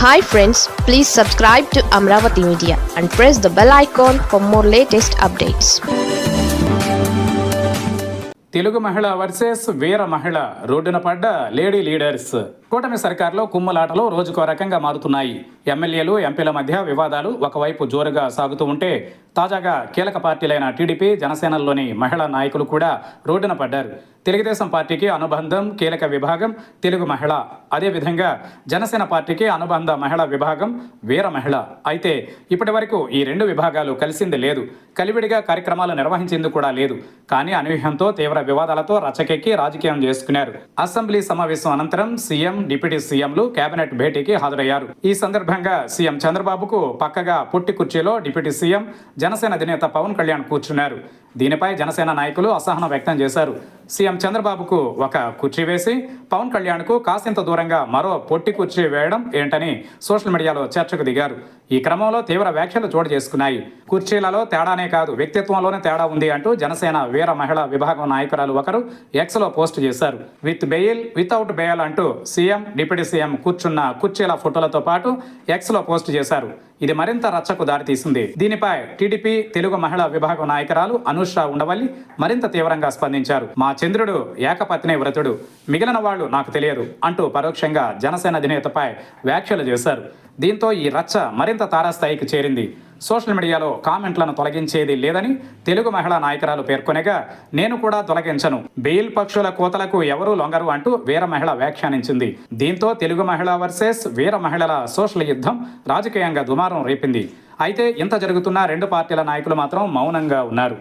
Hi friends please subscribe to Amaravati media and press the bell icon for more latest updates Telugu మహిళ versus వీర మహిళ రోడ్డున పడ్డ lady leaders. కూటమి సర్కార్లో కుమ్మలాటలు రోజుకో రకంగా మారుతున్నాయి. ఎమ్మెల్యేలు ఎంపీల మధ్య వివాదాలు ఒకవైపు జోరుగా సాగుతూ ఉంటే తాజాగా కీలక పార్టీలైన టీడీపీ జనసేనల్లోని మహిళా నాయకులు కూడా రోడ్డున పడ్డారు. తెలుగుదేశం పార్టీకి అనుబంధం కీలక విభాగం తెలుగు మహిళ. అదేవిధంగా జనసేన పార్టీకి అనుబంధ మహిళా విభాగం వీర మహిళ. అయితే ఇప్పటి వరకు ఈ రెండు విభాగాలు కలిసింది లేదు. కలివిడిగా కార్యక్రమాలు నిర్వహించింది కూడా లేదు. కానీ అనూహ్యంతో తీవ్ర వివాదాలతో రచకెక్కి రాజకీయం చేసుకున్నారు. అసెంబ్లీ సమావేశం అనంతరం సీఎం డిప్యూటీ సీఎంలు కేబినెట్ భేటీకి హాజరయ్యారు. ఈ సందర్భంగా సీఎం చంద్రబాబుకు పక్కగా పుట్టి కుర్చీలో డిప్యూటీ సీఎం జనసేన అధినేత పవన్ కళ్యాణ్ కూర్చున్నారు. దీనిపై జనసేన నాయకులు అసహనం వ్యక్తం చేశారు. సీఎం చంద్రబాబుకు ఒక కుర్చీ వేసి పవన్ కళ్యాణ్కు కాసింత దూరంగా మరో పొట్టి కుర్చీ వేయడం ఏంటని సోషల్ మీడియాలో చర్చకు దిగారు. ఈ క్రమంలో తీవ్ర వ్యాఖ్యలు చోటు చేసుకున్నాయి. కుర్చీలలో తేడానే కాదు వ్యక్తిత్వంలోనే తేడా ఉంది అంటూ జనసేన వీర మహిళా విభాగం నాయకురాలు ఒకరు ఎక్స్లో పోస్ట్ చేశారు. విత్ బెయిల్ వితౌట్ బెయిల్ అంటూ సీఎం డిప్యూటీ సీఎం కూర్చున్న కుర్చీల ఫోటోలతో పాటు ఎక్స్లో పోస్ట్ చేశారు. ఇది మరింత రచ్చకు దారితీసింది. దీనిపై టీడీపీ తెలుగు మహిళా విభాగం నాయకురాలు అనుష ఉండవల్లి మరింత తీవ్రంగా స్పందించారు. మా చంద్రుడు ఏకపత్నే వ్రతుడు. మిగిలిన వాళ్ళు నాకు తెలియదు అంటూ పరోక్షంగా జనసేన అధినేతపై వ్యాఖ్యలు చేశారు. దీంతో ఈ రచ్చ మరింత తారాస్థాయికి చేరింది. సోషల్ మీడియాలో కామెంట్లను తొలగించేది లేదని తెలుగు మహిళా నాయకురాలు పేర్కొనగా నేను కూడా తొలగించను. బెయిల్ పక్షుల కోతలకు ఎవరూ లొంగరు అంటూ వీర మహిళ వ్యాఖ్యానించింది. దీంతో తెలుగు మహిళ వర్సెస్ వీర మహిళల సోషల్ యుద్ధం రాజకీయంగా దుమారం రేపింది. అయితే ఇంత జరుగుతున్న రెండు పార్టీల నాయకులు మాత్రం మౌనంగా ఉన్నారు.